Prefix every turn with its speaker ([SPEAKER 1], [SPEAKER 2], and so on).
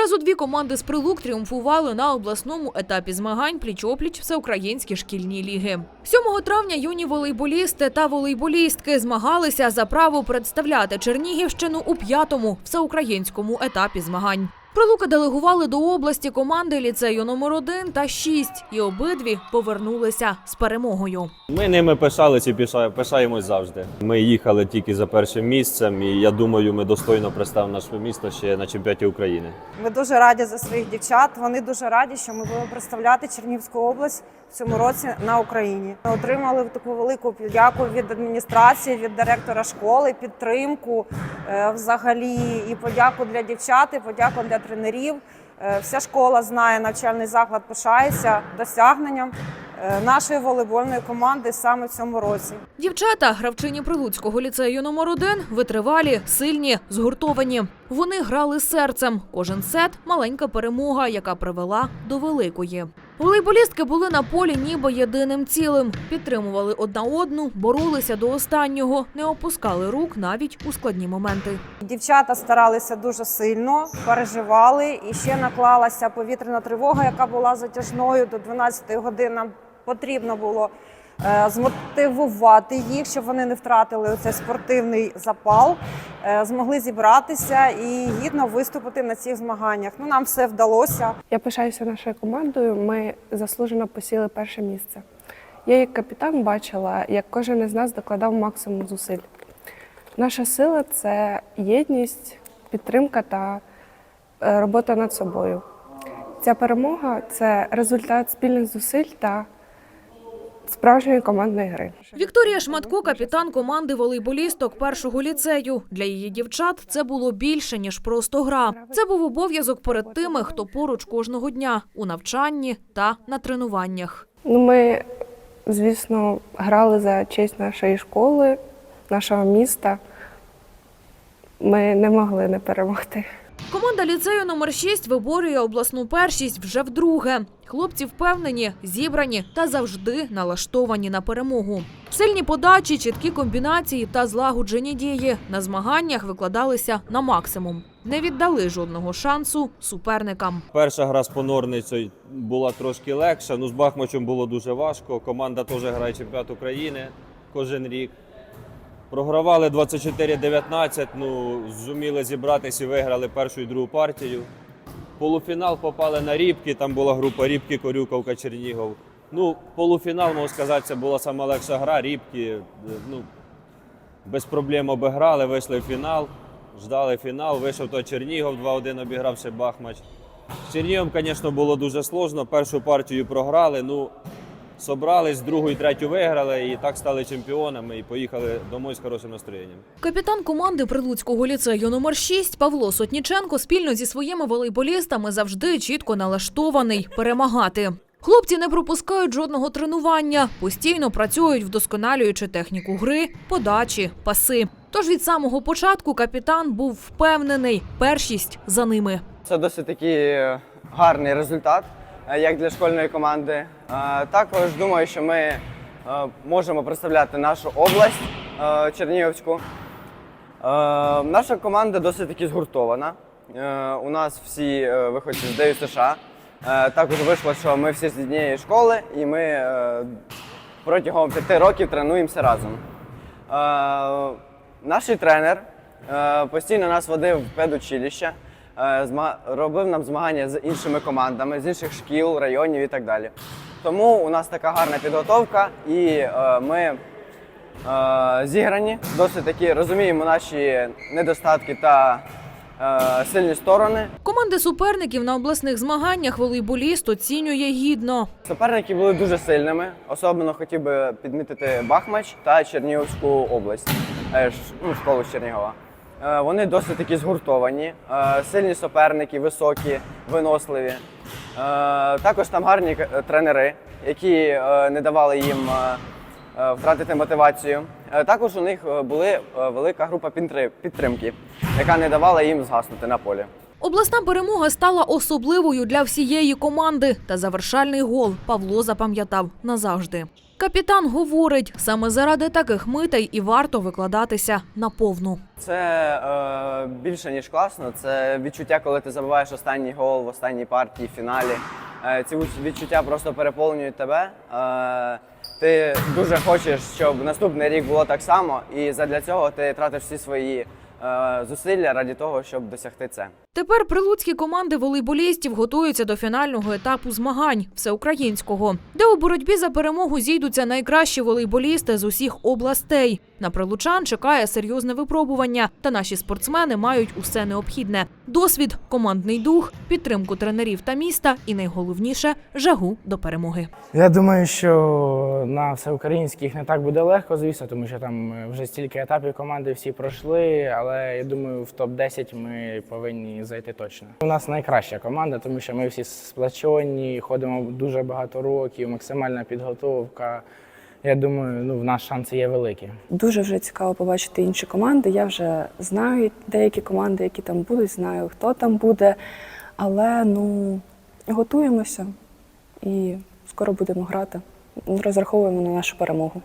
[SPEAKER 1] Одразу дві команди з прилук тріумфували на обласному етапі змагань пліч-опліч всеукраїнські шкільні ліги. 7 травня юні волейболісти та волейболістки змагалися за право представляти Чернігівщину у п'ятому всеукраїнському етапі змагань. Прилуки делегували до області команди ліцею номер 1 та 6, і обидві повернулися з перемогою.
[SPEAKER 2] Ми ними пишалися і пиша- пишаємось завжди. Ми їхали тільки за першим місцем, і я думаю, ми достойно представимо наше місто ще на чемпіонаті України.
[SPEAKER 3] Ми дуже раді за своїх дівчат. Вони дуже раді, що ми будемо представляти Чернігівську область в цьому році на Україні. Ми отримали таку велику подяку від адміністрації, від директора школи, підтримку е, взагалі, і подяку для дівчат, і подяку для тренерів. Е, Вся школа знає, навчальний заклад пишається досягненням е, нашої волейбольної команди саме в цьому році.
[SPEAKER 1] Дівчата, гравчині Прилуцького ліцею номер один, витривалі, сильні, згуртовані. Вони грали серцем. Кожен сет маленька перемога, яка привела до великої. Волейболістки були на полі ніби єдиним цілим. Підтримували одна одну, боролися до останнього, не опускали рук навіть у складні моменти.
[SPEAKER 3] Дівчата старалися дуже сильно, переживали, і ще наклалася повітряна тривога, яка була затяжною до 12 годин. Нам потрібно було змотивувати їх, щоб вони не втратили цей спортивний запал, е, змогли зібратися і гідно виступити на цих змаганнях. Ну нам все вдалося.
[SPEAKER 4] Я пишаюся нашою командою. Ми заслужено посіли перше місце. Я як капітан бачила, як кожен із нас докладав максимум зусиль. Наша сила це єдність, підтримка та е, робота над собою. Ця перемога це результат спільних зусиль та справжньої командної гри.
[SPEAKER 1] Вікторія Шматко, капітан команди волейболісток першого ліцею. Для її дівчат це було більше ніж просто гра. Це був обов'язок перед тими, хто поруч кожного дня у навчанні та на тренуваннях.
[SPEAKER 4] Ну, ми, звісно, грали за честь нашої школи, нашого міста. Ми не могли не перемогти.
[SPEAKER 1] Команда ліцею номер 6 виборює обласну першість вже вдруге. Хлопці впевнені, зібрані та завжди налаштовані на перемогу. Сильні подачі, чіткі комбінації та злагоджені дії на змаганнях викладалися на максимум. Не віддали жодного шансу суперникам.
[SPEAKER 2] Перша гра з понорницею була трошки легша. Ну з Бахмачем було дуже важко. Команда теж грає чемпіонат України кожен рік. Програвали 24-19, ну зуміли зібратися і виграли першу і другу партію. Полуфінал попали на Рібки, там була група Рібки, Корюковка, Чернігов. Ну, полуфінал, можна сказати, це була сама легша гра. Рібки ну, без проблем обіграли, вийшли в фінал, ждали фінал, вийшов то Чернігов 2-1 обігравши Бахмач. З Черніговом, звісно, було дуже сложно. Першу партію програли. Ну, собрались, другу і третю виграли, і так стали чемпіонами і поїхали домой з хорошим настроєнням.
[SPEAKER 1] Капітан команди Прилуцького ліцею номер 6 Павло Сотніченко спільно зі своїми волейболістами завжди чітко налаштований перемагати. Хлопці не пропускають жодного тренування, постійно працюють, вдосконалюючи техніку гри, подачі, паси. Тож від самого початку капітан був впевнений, першість за ними.
[SPEAKER 5] Це досить такий гарний результат, як для школьної команди. Е, Також думаю, що ми е, можемо представляти нашу область е, Чернігівську. Е, Наша команда досить таки згуртована. Е, У нас всі е, виходять з ДЮ США. Е, Також вийшло, що ми всі з однієї школи і ми е, протягом п'яти років тренуємося разом. Е, Наш тренер е, постійно нас водив в педучилище, е, робив нам змагання з іншими командами, з інших шкіл, районів і так далі. Тому у нас така гарна підготовка, і е, ми е, зіграні, досить таки розуміємо наші недостатки та е, сильні сторони.
[SPEAKER 1] Команди суперників на обласних змаганнях волейболіст оцінює гідно.
[SPEAKER 5] Суперники були дуже сильними. Особливо хотів би підмітити Бахмач та Чернігівську область, е, ну, школу Чернігова. Е, Вони досить такі згуртовані, е, сильні суперники, високі, виносливі. Е, Також там гарні тренери, які не давали їм втратити мотивацію. Також у них була велика група підтримки, яка не давала їм згаснути на полі.
[SPEAKER 1] Обласна перемога стала особливою для всієї команди, та завершальний гол Павло запам'ятав назавжди. Капітан говорить, саме заради таких митей і варто викладатися на повну.
[SPEAKER 5] Це е, більше ніж класно. Це відчуття, коли ти забиваєш останній гол в останній партії, фіналі. Е, ці відчуття просто переповнюють тебе. Е, ти дуже хочеш, щоб наступний рік було так само, і задля цього ти тратиш всі свої е, зусилля раді того, щоб досягти це.
[SPEAKER 1] Тепер прилуцькі команди волейболістів готуються до фінального етапу змагань всеукраїнського, де у боротьбі за перемогу зійдуться найкращі волейболісти з усіх областей. На прилучан чекає серйозне випробування, та наші спортсмени мають усе необхідне: досвід, командний дух, підтримку тренерів та міста, і найголовніше жагу до перемоги.
[SPEAKER 6] Я думаю, що на всеукраїнських не так буде легко, звісно, тому що там е, вже стільки етапів команди всі пройшли, але я думаю, в топ-10 ми повинні зайти точно. У нас найкраща команда, тому що ми всі сплачені, ходимо дуже багато років, максимальна підготовка. Я думаю, ну, в нас шанси є великі.
[SPEAKER 4] Дуже вже цікаво побачити інші команди. Я вже знаю деякі команди, які там будуть, знаю, хто там буде. Але ну готуємося і скоро будемо грати. Розраховуємо на нашу перемогу.